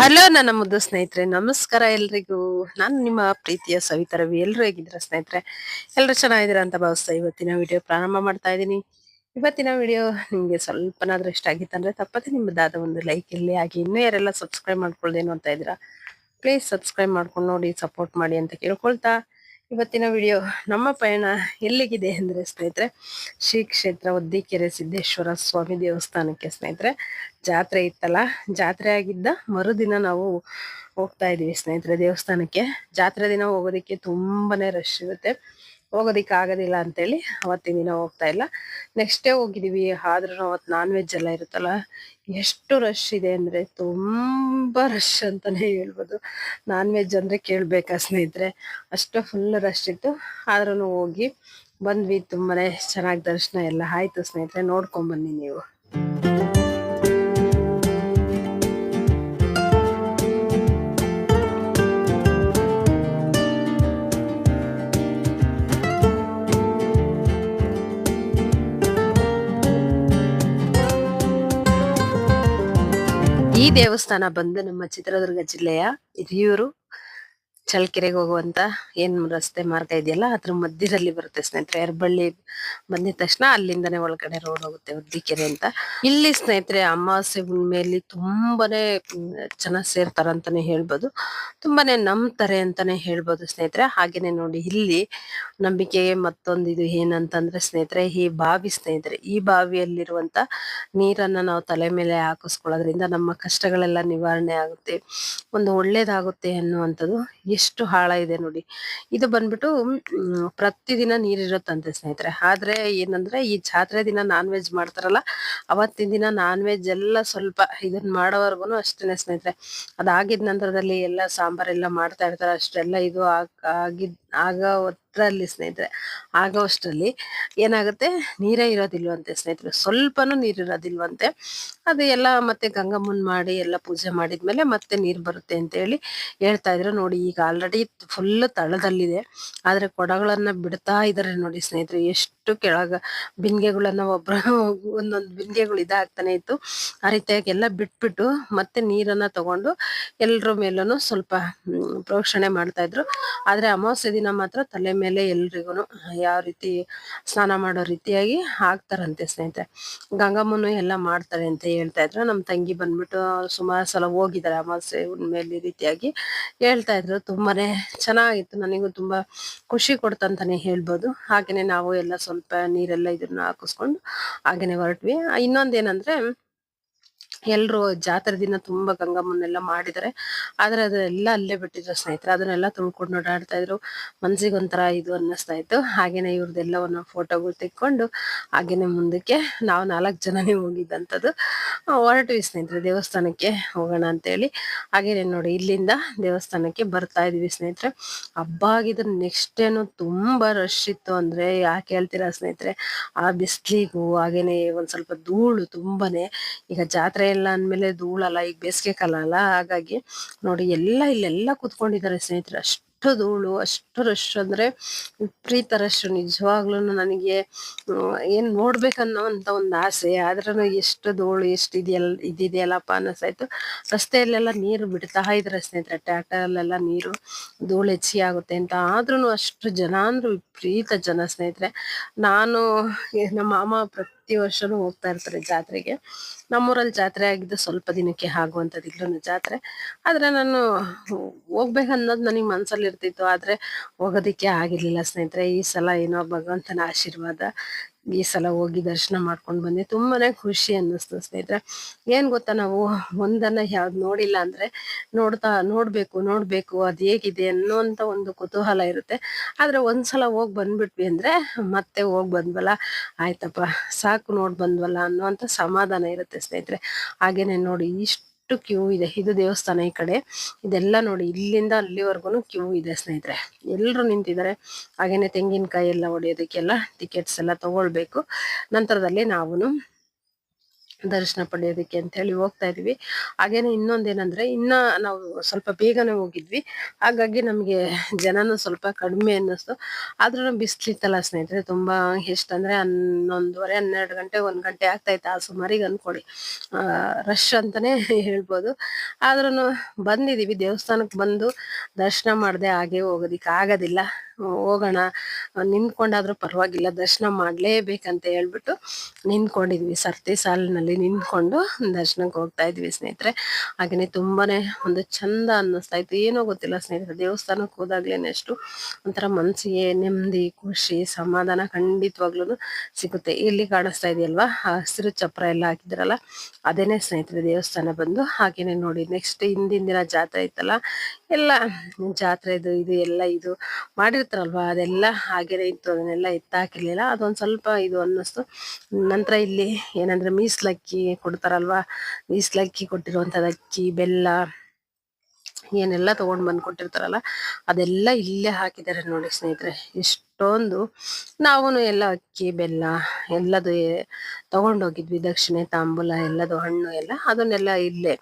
Hello ನನ್ನ ಮುದ್ದು ಸ್ನೇಹಿತರೆ. ನಮಸ್ಕಾರ ಎಲ್ರಿಗೂ. ನಾನು ನಿಮ್ಮ ಪ್ರೀತಿಯ ಸವಿತಾ ರವಿ. ಎಲ್ಲರೂ ಹೇಗಿದ್ದೀರಾ ಸ್ನೇಹಿತರೆ? ಎಲ್ಲರೂ ಚೆನ್ನಾಗಿದ್ದೀರಾ ಅಂತ ಭಾವಿಸ್ತಾ ಇವತ್ತಿನ ವಿಡಿಯೋ ಪ್ರಾರಂಭ ಮಾಡ್ತಾ ಇದ್ದೀನಿ. ಇವತ್ತಿನ ವಿಡಿಯೋ ನಿಮಗೆ ಸ್ವಲ್ಪನಾದ್ರೂ ಇಷ್ಟ ಆಗಿತ್ತಂದ್ರೆ ತಪ್ಪದೆ ನಿಮ್ಮದಾದ ಒಂದು ಲೈಕ್ ಇಲ್ಲಿ ಹಾಗೆ ಇನ್ನೂ ಯಾರೆಲ್ಲ ಸಬ್ಸ್ಕ್ರೈಬ್ ಮಾಡ್ಕೊಳ್ದೇನು ಅಂತ ಇದ್ದೀರಾ ಪ್ಲೀಸ್ ಸಬ್ಸ್ಕ್ರೈಬ್ ಮಾಡ್ಕೊಂಡು ನೋಡಿ ಸಪೋರ್ಟ್ ಮಾಡಿ ಅಂತ ಕೇಳ್ಕೊಳ್ತಾ ಇವತ್ತಿನ ವಿಡಿಯೋ ನಮ್ಮ ಪಯಣ ಎಲ್ಲಿಗಿದೆ ಅಂದರೆ ಸ್ನೇಹಿತರೆ, ಶ್ರೀ ಕ್ಷೇತ್ರ ಒದ್ದಿಕೆರೆ ಸಿದ್ದೇಶ್ವರ ಸ್ವಾಮಿ ದೇವಸ್ಥಾನಕ್ಕೆ ಸ್ನೇಹಿತರೆ. ಜಾತ್ರೆ ಇತ್ತಲ್ಲ, ಜಾತ್ರೆ ಆಗಿದ್ದ ಮರುದಿನ ನಾವು ಹೋಗ್ತಾ ಇದ್ದೀವಿ ಸ್ನೇಹಿತರೆ ದೇವಸ್ಥಾನಕ್ಕೆ. ಜಾತ್ರೆ ದಿನ ಹೋಗೋದಕ್ಕೆ ತುಂಬಾನೇ ರಶ್ ಇರುತ್ತೆ. ಹೋಗೋದಿಕ್ಕೆ ಆಗೋದಿಲ್ಲ ಅಂತೇಳಿ ಅವತ್ತಿನ ದಿನ ಹೋಗ್ತಾ ಇಲ್ಲ. ನೆಕ್ಸ್ಟ್ ಡೇ ಹೋಗಿದ್ದೀವಿ. ಆದ್ರೂ ಅವತ್ತು ನಾನ್ ವೆಜ್ ಎಲ್ಲ ಇರುತ್ತಲ್ಲ, ಎಷ್ಟು ರಶ್ ಇದೆ ಅಂದ್ರೆ ತುಂಬಾ ರಶ್ ಅಂತಾನೆ ಹೇಳ್ಬೋದು. ನಾನ್ ವೆಜ್ ಅಂದ್ರೆ ಕೇಳಬೇಕಾ ಸ್ನೇಹಿತರೆ? ಅಷ್ಟು ಫುಲ್ ರಶ್ ಇತ್ತು. ಆದ್ರೂ ಹೋಗಿ ಬಂದ್ವಿ. ತುಂಬಾನೇ ಚೆನ್ನಾಗಿ ದರ್ಶನ ಎಲ್ಲ ಆಯ್ತು ಸ್ನೇಹಿತರೆ. ನೋಡ್ಕೊಂಡ್ ಬನ್ನಿ ನೀವು. ಈ ದೇವಸ್ಥಾನ ಬಂದು ನಮ್ಮ ಚಿತ್ರದುರ್ಗ ಜಿಲ್ಲೆಯ ಹಿರಿಯೂರು ಚಳ್ಳಕೆರೆಗೆ ಹೋಗುವಂತ ಏನ್ ರಸ್ತೆ ಮಾರ್ಗ ಇದೆಯಲ್ಲ, ಅದ್ರ ಮಧ್ಯದಲ್ಲಿ ಬರುತ್ತೆ ಸ್ನೇಹಿತರೆ. ಎರಬಳ್ಳಿ ಬಂದಿದ ತಕ್ಷಣ ಅಲ್ಲಿಂದನೇ ಒಳಗಡೆ ರೋಡ್ ಹೋಗುತ್ತೆ ಉದ್ದಿಕೆರೆ ಅಂತ. ಇಲ್ಲಿ ಸ್ನೇಹಿತರೆ ಅಮಾವಾಸ್ಯೆ ಹುಣ್ಣಿಮೆಯಲ್ಲಿ ತುಂಬಾನೇ ಜನ ಸೇರ್ತಾರಂತಾನೆ ಹೇಳ್ಬೋದು. ತುಂಬಾನೇ ನಂಬ್ತಾರೆ ಅಂತಾನೆ ಹೇಳ್ಬೋದು ಸ್ನೇಹಿತರೆ. ಹಾಗೇನೆ ನೋಡಿ ಇಲ್ಲಿ ನಂಬಿಕೆಗೆ ಮತ್ತೊಂದು ಇದು ಏನಂತಂದ್ರೆ ಸ್ನೇಹಿತರೆ, ಈ ಬಾವಿ ಸ್ನೇಹಿತರೆ, ಈ ಬಾವಿಯಲ್ಲಿರುವಂತ ನೀರನ್ನ ನಾವು ತಲೆ ಮೇಲೆ ಹಾಕಿಸ್ಕೊಳ್ಳೋದ್ರಿಂದ ನಮ್ಮ ಕಷ್ಟಗಳೆಲ್ಲ ನಿವಾರಣೆ ಆಗುತ್ತೆ. ಒಂದು ಒಳ್ಳೇದಾಗುತ್ತೆ ಅನ್ನುವಂಥದ್ದು. ಎಷ್ಟು ಹಾಳ ಇದೆ ನೋಡಿ. ಇದು ಬಂದ್ಬಿಟ್ಟು ಪ್ರತಿದಿನ ನೀರಿರುತ್ತಂತೆ ಸ್ನೇಹಿತರೆ. ಆದ್ರೆ ಏನಂದ್ರೆ, ಈ ಜಾತ್ರೆ ದಿನ ನಾನ್ ವೆಜ್ ಮಾಡ್ತಾರಲ್ಲ, ಅವತ್ತಿನ ದಿನ ನಾನ್ ವೆಜ್ ಎಲ್ಲ ಸ್ವಲ್ಪ ಇದನ್ ಮಾಡೋವರೆಗೂ ಅಷ್ಟೇನೆ ಸ್ನೇಹಿತರೆ. ಅದಾಗಿದ ನಂತರದಲ್ಲಿ ಎಲ್ಲ ಸಾಂಬಾರೆಲ್ಲ ಮಾಡ್ತಾ ಇರ್ತಾರೆ, ಅಷ್ಟೆಲ್ಲ ಇದು ಆಗ್- ಆಗಿದ್ ಆಗೋ ಸ್ನೇಹಿತರೆ ಆಗೋಷ್ಟರಲ್ಲಿ ಏನಾಗುತ್ತೆ? ನೀರೇ ಇರೋದಿಲ್ವಂತೆ ಸ್ನೇಹಿತರೆ. ಸ್ವಲ್ಪನೂ ನೀರಿರೋದಿಲ್ವಂತೆ ಅದು ಎಲ್ಲ ಮತ್ತೆ ಗಂಗಮ್ಮನ್ ಮಾಡಿ ಎಲ್ಲ ಪೂಜೆ ಮಾಡಿದ್ಮೇಲೆ ಮತ್ತೆ ನೀರು ಬರುತ್ತೆ ಅಂತ ಹೇಳಿ ಹೇಳ್ತಾ ಇದ್ರು. ನೋಡಿ, ಈಗ ಆಲ್ರೆಡಿ ಫುಲ್ ತಳದಲ್ಲಿದೆ. ಆದ್ರೆ ಕೊಡಗಳನ್ನ ಬಿಡ್ತಾ ಇದಾರೆ ನೋಡಿ ಸ್ನೇಹಿತರೆ. ಎಷ್ಟು ಕೆಳಗ ಬಿಂದಿಗೆಗಳನ್ನ ಒಬ್ರ ಒಂದೊಂದು ಬಿಂದಿಗೆಗಳು ಇದಾಗ್ತಾನೆ ಇತ್ತು. ಆ ರೀತಿಯಾಗಿ ಎಲ್ಲ ಬಿಟ್ಬಿಟ್ಟು ಮತ್ತೆ ನೀರನ್ನ ತಗೊಂಡು ಎಲ್ರ ಮೇಲೂ ಸ್ವಲ್ಪ ಪ್ರೋಕ್ಷಣೆ ಮಾಡ್ತಾ ಇದ್ರು. ಆದ್ರೆ ಅಮಾವಾಸ್ಯೆ ದಿನ ಮಾತ್ರ ತಲೆ ಮೇಲೆ ಎಲ್ರಿಗೂ ಯಾವ ರೀತಿ ಸ್ನಾನ ಮಾಡೋ ರೀತಿಯಾಗಿ ಹಾಕ್ತಾರಂತೆ ಸ್ನೇಹಿತರೆ. ಗಂಗಮ್ಮನು ಎಲ್ಲ ಮಾಡ್ತಾರೆ ಅಂತ ಹೇಳ್ತಾ ಇದ್ರು. ನಮ್ಮ ತಂಗಿ ಬಂದ್ಬಿಟ್ಟು ಸುಮಾರು ಸಲ ಹೋಗಿದ್ದಾರೆ ಅಮಾವಾಸ್ಯೆ ಮೇಲೆ ಈ ರೀತಿಯಾಗಿ ಹೇಳ್ತಾ ಇದ್ರು. ತುಂಬಾನೇ ಚೆನ್ನಾಗಿತ್ತು. ನನಗೂ ತುಂಬಾ ಖುಷಿ ಕೊಡ್ತಂತಾನೆ ಹೇಳ್ಬೋದು. ಹಾಗೇನೆ ನಾವು ಎಲ್ಲ ಸ್ವಲ್ಪ ನೀರೆಲ್ಲ ಇದನ್ನ ಹಾಕಿಸ್ಕೊಂಡು ಹಾಗೇನೆ ಹೊರಟ್ವಿ. ಇನ್ನೊಂದೇನಂದ್ರೆ ಎಲ್ರು ಜಾತ್ರೆ ದಿನ ತುಂಬಾ ಗಂಗಮ್ಮನ್ನೆಲ್ಲ ಮಾಡಿದ್ದಾರೆ. ಆದ್ರೆ ಅದನ್ನೆಲ್ಲ ಅಲ್ಲೇ ಬಿಟ್ಟಿದ್ರು ಸ್ನೇಹಿತರೆ. ಅದನ್ನೆಲ್ಲ ತುಳ್ಕೊಂಡು ಓಡಾಡ್ತಾ ಇದ್ರು. ಮನ್ಸಿಗೆ ಒಂಥರ ಇದು ಅನ್ನಿಸ್ತಾ ಇತ್ತು. ಹಾಗೇನೆ ಇವ್ರದ್ದೆಲ್ಲವನ್ನ ಫೋಟೋಗಳು ತೆಕ್ಕೊಂಡು ಹಾಗೇನೆ ಮುಂದಕ್ಕೆ ನಾವು ನಾಲ್ಕು ಜನನೇ ಹೋಗಿದ್ದಂಥದ್ದು. ಹೊರಟ್ವಿ ಸ್ನೇಹಿತರೆ, ದೇವಸ್ಥಾನಕ್ಕೆ ಹೋಗೋಣ ಅಂತೇಳಿ. ಹಾಗೇನೆ ನೋಡಿ, ಇಲ್ಲಿಂದ ದೇವಸ್ಥಾನಕ್ಕೆ ಬರ್ತಾ ಇದೀವಿ ಸ್ನೇಹಿತರೆ. ಹಬ್ಬ ಆಗಿದ್ರೆ ನೆಕ್ಸ್ಟ್ ಏನು ತುಂಬಾ ರಶ್ ಇತ್ತು. ಅಂದ್ರೆ ಯಾಕೆ ಹೇಳ್ತೀರಾ ಸ್ನೇಹಿತರೆ? ಆ ಬಿಸ್ಲಿಗೂ ಹಾಗೇನೆ ಒಂದ್ ಸ್ವಲ್ಪ ಧೂಳು ತುಂಬಾನೇ ಈಗ ಜಾತ್ರೆ ಎಲ್ಲ ಅಂದ್ಮೇಲೆ ಧೂಳಲ್ಲ, ಈಗ ಬೇಸಿಗೆ ಕಾಲ ಅಲ್ಲ, ಹಾಗಾಗಿ ನೋಡಿ ಎಲ್ಲ ಇಲ್ಲೆಲ್ಲ ಕುತ್ಕೊಂಡಿದ್ದಾರೆ ಸ್ನೇಹಿತರೆ. ಅಷ್ಟು ಧೂಳು, ಅಷ್ಟು ರಶ್ ಅಂದ್ರೆ ವಿಪರೀತ ರಶ್ ನಿಜವಾಗ್ಲೂ ನನಗೆ ಏನು ನೋಡ್ಬೇಕನ್ನೋ ಅಂತ ಒಂದು ಆಸೆ. ಆದ್ರೂ ಎಷ್ಟು ಧೂಳು, ಎಷ್ಟು ಇದೆಯಲ್ಲ ಇದಿದೆಯಲ್ಲಪ್ಪ ಅನ್ನಿಸ್ತಾಯ್ತು ರಸ್ತೆಯಲ್ಲೆಲ್ಲ ನೀರು ಬಿಡ್ತಾ ಇದ್ರೆ ಸ್ನೇಹಿತರೆ. ಟ್ಯಾಕ್ಟರಲ್ಲೆಲ್ಲ ನೀರು ಧೂಳು ಹೆಚ್ಚಿಗೆ ಆಗುತ್ತೆ ಅಂತ. ಆದ್ರೂ ಅಷ್ಟು ಜನ ಅಂದ್ರೂ ವಿಪರೀತ ಜನ ಸ್ನೇಹಿತರೆ. ನಾನು, ನಮ್ಮ ಮಾಮ ವರ್ಷನೂ ಹೋಗ್ತಾ ಇರ್ತಾರೆ ಜಾತ್ರೆಗೆ. ನಮ್ಮೂರಲ್ಲಿ ಜಾತ್ರೆ ಆಗಿದ್ದು ಸ್ವಲ್ಪ ದಿನಕ್ಕೆ ಆಗುವಂಥದ್ದು ಜಾತ್ರೆ. ಆದ್ರೆ ನಾನು ಹೋಗ್ಬೇಕನ್ನೋದು ನನಗೆ ಮನಸ್ಸಲ್ಲಿ ಇರ್ತಿತ್ತು ಆದ್ರೆ ಹೋಗೋದಿಕ್ಕೆ ಆಗಿರಲಿಲ್ಲ ಸ್ನೇಹಿತರೆ. ಈ ಸಲ ಏನೋ ಭಗವಂತನ ಆಶೀರ್ವಾದ. ಈ ಸಲ ಹೋಗಿ ದರ್ಶನ ಮಾಡ್ಕೊಂಡು ಬಂದೆ. ತುಂಬಾನೇ ಖುಷಿ ಅನ್ನಿಸ್ತು ಸ್ನೇಹಿತರೆ. ಏನ್ ಗೊತ್ತಾ ನಾವು ಒಂದನ್ನ ಯಾವ್ದು ನೋಡಿಲ್ಲ ಅಂದ್ರೆ ನೋಡ್ತಾ, ನೋಡ್ಬೇಕು ನೋಡ್ಬೇಕು ಅದು ಹೇಗಿದೆ ಅನ್ನುವಂತ ಒಂದು ಕುತೂಹಲ ಇರುತ್ತೆ. ಆದ್ರೆ ಒಂದ್ಸಲ ಹೋಗಿ ಬಂದ್ಬಿಟ್ವಿ ಅಂದ್ರೆ ಮತ್ತೆ ಹೋಗ್ ಬಂದ್ವಲ್ಲ. ಆಯ್ತಪ್ಪ, ಸಾಕು ನೋಡ್ ಬಂದ್ವಲ್ಲ ಅನ್ನುವಂತ ಸಮಾಧಾನ ಇರುತ್ತೆ ಸ್ನೇಹಿತರೆ. ಹಾಗೇನೆ ನೋಡಿ, ಇಷ್ಟು ಕ್ಯೂ ಇದೆ. ಇದು ದೇವಸ್ಥಾನ ಈ ಕಡೆ. ಇದೆಲ್ಲ ನೋಡಿ, ಇಲ್ಲಿಂದ ಅಲ್ಲಿವರೆಗೂ ಕ್ಯೂ ಇದೆ ಸ್ನೇಹಿತರೆ. ಎಲ್ಲರೂ ನಿಂತಿದ್ದಾರೆ. ಹಾಗೇನೆ ತೆಂಗಿನಕಾಯಿ ಎಲ್ಲ ಹೊಡೆಯೋದಕ್ಕೆಲ್ಲ ಟಿಕೆಟ್ಸ್ ಎಲ್ಲ ತಗೊಳ್ಬೇಕು. ನಂತರದಲ್ಲಿ ನಾವು ದರ್ಶನ ಪಡೆಯೋದಕ್ಕೆ ಅಂತ ಹೇಳಿ ಹೋಗ್ತಾ ಇದೀವಿ. ಹಾಗೇನೆ ಇನ್ನೊಂದೇನಂದ್ರೆ, ಇನ್ನ ನಾವು ಸ್ವಲ್ಪ ಬೇಗನೆ ಹೋಗಿದ್ವಿ. ಹಾಗಾಗಿ ನಮ್ಗೆ ಜನನು ಸ್ವಲ್ಪ ಕಡಿಮೆ ಅನ್ನಿಸ್ತು. ಆದ್ರೂ ಬಿಸ್ಲಿತ್ತಲ್ಲ ಸ್ನೇಹಿತರೆ, ತುಂಬಾ ಎಷ್ಟಂದ್ರೆ ಹನ್ನೊಂದುವರೆ, ಹನ್ನೆರಡು ಗಂಟೆ, ಒಂದ್ ಗಂಟೆ ಆಗ್ತಾ ಇತ್ತು ಆ ಸುಮಾರಿಗೆ ಅನ್ಕೊಳ್ಳಿ. ರಶ್ ಅಂತಾನೆ ಹೇಳ್ಬೋದು. ಆದ್ರೂ ಬಂದಿದೀವಿ ದೇವಸ್ಥಾನಕ್ಕೆ ಬಂದು ದರ್ಶನ ಮಾಡದೆ ಹಾಗೆ ಹೋಗೋದಿಕ್ಕೆ ಆಗೋದಿಲ್ಲ. ಹೋಗೋಣ. ನಿಂತ್ಕೊಂಡಾದ್ರೂ ಪರವಾಗಿಲ್ಲ, ದರ್ಶನ ಮಾಡಲೇಬೇಕಂತ ಹೇಳ್ಬಿಟ್ಟು ನಿಂತ್ಕೊಂಡಿದ್ವಿ. ಸರ್ತಿ ಸಾಲಿನಲ್ಲಿ ನಿಂತ್ಕೊಂಡು ದರ್ಶನಕ್ಕೆ ಹೋಗ್ತಾ ಇದ್ವಿ ಸ್ನೇಹಿತರೆ. ಹಾಗೆಯೇ ತುಂಬಾ ಒಂದು ಚಂದ ಅನ್ನಿಸ್ತಾ ಇತ್ತು. ಏನೋ ಗೊತ್ತಿಲ್ಲ ಸ್ನೇಹಿತರೆ, ದೇವಸ್ಥಾನಕ್ಕೆ ಹೋದಾಗ್ಲೇ ಅಷ್ಟು ಒಂಥರ ಮನಸ್ಸಿಗೆ ನೆಮ್ಮದಿ, ಖುಷಿ, ಸಮಾಧಾನ ಖಂಡಿತವಾಗ್ಲೂ ಸಿಗುತ್ತೆ. ಇಲ್ಲಿ ಕಾಣಿಸ್ತಾ ಇದೆಯಲ್ವಾ? ಹಸಿರು ಚಪ್ರ ಎಲ್ಲ ಹಾಕಿದ್ರಲ್ಲ, ಅದೇನೆ ಸ್ನೇಹಿತರೆ ದೇವಸ್ಥಾನ ಬಂದು ಹಾಗೇನೆ ನೋಡಿ. ನೆಕ್ಸ್ಟ್ ಹಿಂದಿನ ದಿನ ಜಾತ್ರೆ ಇತ್ತಲ್ಲ ಎಲ್ಲ ಜಾತ್ರೆದು ಇದು ಎಲ್ಲ ಇದು ಮಾಡಿರ್ತಾರಲ್ವಾ? ಅದೆಲ್ಲ ಹಾಗೇನೆ ಇತ್ತು. ಅದನ್ನೆಲ್ಲ ಎತ್ತಾಕಿರ್ಲಿಲ್ಲ. ಅದೊಂದು ಸ್ವಲ್ಪ ಇದು ಅನ್ನಿಸ್ತು. ನಂತರ ಇಲ್ಲಿ ಏನಂದ್ರೆ ಮೀಸಲಕ್ಕಿ ಕೊಡ್ತಾರಲ್ವಾ? ಮೀಸಲಕ್ಕಿ ಕೊಟ್ಟಿರುವಂಥದ್ದು ಅಕ್ಕಿ, ಬೆಲ್ಲ, ಏನೆಲ್ಲ ತಗೊಂಡ್ ಬಂದು ಕೊಟ್ಟಿರ್ತಾರಲ್ಲ, ಅದೆಲ್ಲ ಇಲ್ಲೇ ಹಾಕಿದ್ದಾರೆ ನೋಡಿ ಸ್ನೇಹಿತರೆ. ಇಷ್ಟೊಂದು ನಾವು ಎಲ್ಲ ಅಕ್ಕಿ, ಬೆಲ್ಲ ಎಲ್ಲದು ತಗೊಂಡೋಗಿದ್ವಿ. ದಕ್ಷಿಣೆ, ತಾಂಬೂಲ, ಎಲ್ಲದು ಹಣ್ಣು ಎಲ್ಲ ಅದನ್ನೆಲ್ಲ ಇಲ್ಲೇ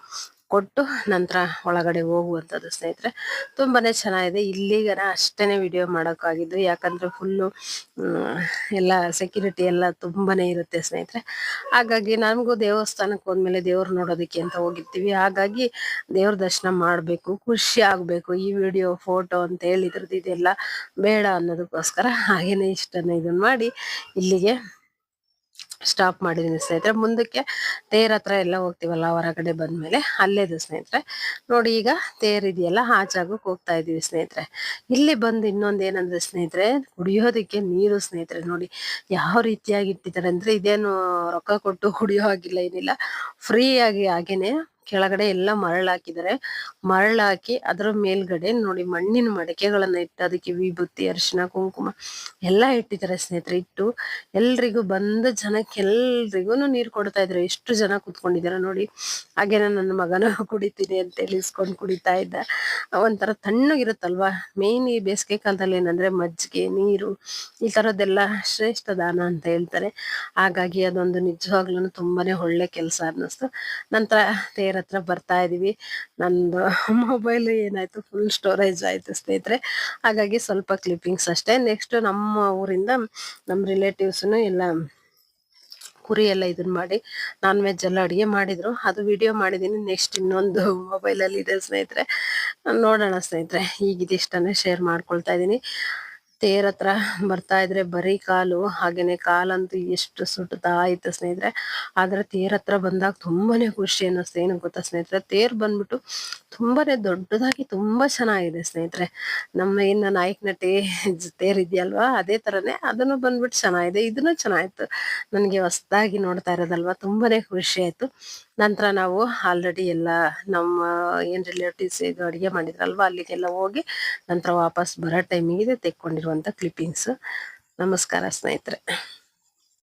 ಕೊಟ್ಟು ನಂತರ ಒಳಗಡೆ ಹೋಗುವಂಥದ್ದು ಸ್ನೇಹಿತರೆ. ತುಂಬಾ ಚೆನ್ನಾಗಿದೆ. ಇಲ್ಲಿಗನ ಅಷ್ಟೇ ವಿಡಿಯೋ ಮಾಡೋಕ್ಕಾಗಿದ್ದು. ಯಾಕಂದರೆ ಫುಲ್ಲು ಎಲ್ಲ ಸೆಕ್ಯೂರಿಟಿ ಎಲ್ಲ ತುಂಬಾ ಇರುತ್ತೆ ಸ್ನೇಹಿತರೆ. ಹಾಗಾಗಿ ನಮಗೂ ದೇವಸ್ಥಾನಕ್ಕೆ ಹೋದ್ಮೇಲೆ ದೇವ್ರು ನೋಡೋದಕ್ಕೆ ಅಂತ ಹೋಗಿರ್ತೀವಿ. ಹಾಗಾಗಿ ದೇವ್ರ ದರ್ಶನ ಮಾಡಬೇಕು, ಖುಷಿ ಆಗಬೇಕು. ಈ ವಿಡಿಯೋ ಫೋಟೋ ಅಂತ ಹೇಳಿದ್ರದ್ದು ಇದೆಲ್ಲ ಬೇಡ ಅನ್ನೋದಕ್ಕೋಸ್ಕರ ಹಾಗೇನೆ ಇಷ್ಟನ್ನು ಇದನ್ನು ಮಾಡಿ ಇಲ್ಲಿಗೆ ಸ್ಟಾಪ್ ಮಾಡಿದ್ದೀನಿ ಸ್ನೇಹಿತರೆ. ಮುಂದಕ್ಕೆ ತೇರ್ ಹತ್ರ ಎಲ್ಲ ಹೋಗ್ತೀವಲ್ಲ, ಹೊರಗಡೆ ಬಂದಮೇಲೆ ಅಲ್ಲೇದು ಸ್ನೇಹಿತರೆ. ನೋಡಿ ಈಗ ತೇರ್ ಇದೆಯಲ್ಲ, ಆ ಹೋಗ್ತಾ ಇದೀವಿ ಸ್ನೇಹಿತರೆ. ಇಲ್ಲಿ ಬಂದು ಇನ್ನೊಂದು ಏನಂದ್ರೆ ಸ್ನೇಹಿತರೆ, ಕುಡಿಯೋದಕ್ಕೆ ನೀರು ಸ್ನೇಹಿತರೆ. ನೋಡಿ ಯಾವ ರೀತಿಯಾಗಿ ಇಟ್ಟಿದ್ದಾರೆ ಅಂದರೆ ಇದೇನು ರೊಕ್ಕ ಕೊಟ್ಟು ಕುಡಿಯೋ ಹಾಗಿಲ್ಲ, ಏನಿಲ್ಲ. ಫ್ರೀಯಾಗಿ ಹಾಗೇನೆ ಕೆಳಗಡೆ ಎಲ್ಲ ಮರಳು ಹಾಕಿದ್ದಾರೆ ಮರಳು ಹಾಕಿ ಅದರ ಮೇಲ್ಗಡೆ ನೋಡಿ ಮಣ್ಣಿನ ಮಡಕೆಗಳನ್ನ ಇಟ್ಟು ಅದಕ್ಕೆ ವಿಭೂತಿ, ಅರಿಶಿನ, ಕುಂಕುಮ ಎಲ್ಲ ಇಟ್ಟಿದ್ದಾರೆ ಸ್ನೇಹಿತರೆ. ಇಟ್ಟು ಎಲ್ರಿಗೂ ಬಂದ ಜನಕ್ಕೆ ಎಲ್ರಿಗೂ ನೀರು ಕೊಡ್ತಾ ಇದ್ರು ಎಷ್ಟು ಜನ ಕುತ್ಕೊಂಡಿದಾರೆ ನೋಡಿ. ಹಾಗೇನೆ ನನ್ನ ಮಗನ ಕುಡಿತೀನಿ ಅಂತ ಹೇಳಿ ಇಸ್ಕೊಂಡ್ ಕುಡಿತಾ ಇದ್ದ. ಒಂಥರ ತಣ್ಣಗಿರುತ್ತಲ್ವಾ? ಮೇನ್ ಈ ಬೇಸಿಗೆ ಕಾಲದಲ್ಲಿ ಏನಂದ್ರೆ ಮಜ್ಜಿಗೆ, ನೀರು, ಈ ತರದ್ದೆಲ್ಲ ಶ್ರೇಷ್ಠ ದಾನ ಅಂತ ಹೇಳ್ತಾರೆ. ಹಾಗಾಗಿ ಅದೊಂದು ನಿಜವಾಗ್ಲೂ ತುಂಬಾನೇ ಒಳ್ಳೆ ಕೆಲಸ ಅನ್ನಿಸ್ತು. ನಂತರ ತೇರ ಹತ್ರ ಬರ್ತಾ ಇದೀವಿ. ನಂದು ಮೊಬೈಲ್ ಏನಾಯ್ತು ಫುಲ್ ಸ್ಟೋರೇಜ್ ಆಯ್ತು ಸ್ನೇಹಿತರೆ. ಹಾಗಾಗಿ ಸ್ವಲ್ಪ ಕ್ಲಿಪ್ಪಿಂಗ್ಸ್ ಅಷ್ಟೇ. ನೆಕ್ಸ್ಟ್ ನಮ್ಮ ಊರಿಂದ ನಮ್ಮ ರಿಲೇಟಿವ್ಸ್ನು ಎಲ್ಲ ಕುರಿ ಎಲ್ಲ ಇದನ್ನ ಮಾಡಿ ನಾನ್ ವೆಜ್ ಎಲ್ಲ ಅಡಿಗೆ ಮಾಡಿದ್ರು. ಅದು ವಿಡಿಯೋ ಮಾಡಿದೀನಿ. ನೆಕ್ಸ್ಟ್ ಇನ್ನೊಂದು ಮೊಬೈಲ್ ಅಲ್ಲಿ ಇದೆ ಸ್ನೇಹಿತರೆ. ನೋಡೋಣ ಸ್ನೇಹಿತರೆ. ಈಗ ಇದಿಷ್ಟನ್ನೇ ಶೇರ್ ಮಾಡ್ಕೊಳ್ತಾ ಇದೀನಿ. ತೇರ್ ಹತ್ರ ಬರ್ತಾ ಇದ್ರೆ ಬರೀ ಕಾಲು, ಹಾಗೇನೆ ಕಾಲಂತೂ ಎಷ್ಟು ಸುಟ್ತಾ ಇತ್ತು ಸ್ನೇಹಿತರೆ. ಆದ್ರೆ ತೇರ್ ಹತ್ರ ಬಂದಾಗ ತುಂಬಾನೇ ಖುಷಿ ಅನ್ನಿಸ್ತು. ಏನು ಗೊತ್ತಾ ಸ್ನೇಹಿತರೆ? ತೇರ್ ಬಂದ್ಬಿಟ್ಟು ತುಂಬಾನೇ ದೊಡ್ಡದಾಗಿ ತುಂಬಾ ಚೆನ್ನಾಗಿದೆ ಸ್ನೇಹಿತರೆ. ನಮ್ಮ ಇನ್ನ ನಾಯಕನಟಿ ತೇರ್ ಇದೆಯಲ್ವಾ? ಅದೇ ತರನೇ ಅದನ್ನು ಬಂದ್ಬಿಟ್ಟು ಚೆನ್ನಾಗಿದೆ. ಇದನ್ನು ಚೆನ್ನಾಗಿತ್ತು ನನಗೆ ಹೊಸದಾಗಿ ನೋಡ್ತಾ ಇರೋದಲ್ವಾ? ತುಂಬಾನೇ ಖುಷಿ ಆಯ್ತು. ನಂತರ ನಾವು ಆಲ್ರೆಡಿ ಎಲ್ಲ ನಮ್ಮ ಏನ್ ರಿಲೇಟಿವ್ಸ್ ಇದು ಅಡಿಗೆ ಮಾಡಿದ್ರಲ್ವಾ? ಅಲ್ಲಿಗೆಲ್ಲ ಹೋಗಿ ನಂತರ ವಾಪಸ್ ಬರೋ ಟೈಮಿಗೆ ತೆಕ್ಕೊಂಡಿರುವಂತ ಕ್ಲಿಪ್ಪಿಂಗ್ಸ್ ನಮಸ್ಕಾರ ಸ್ನೇಹಿತರೆ.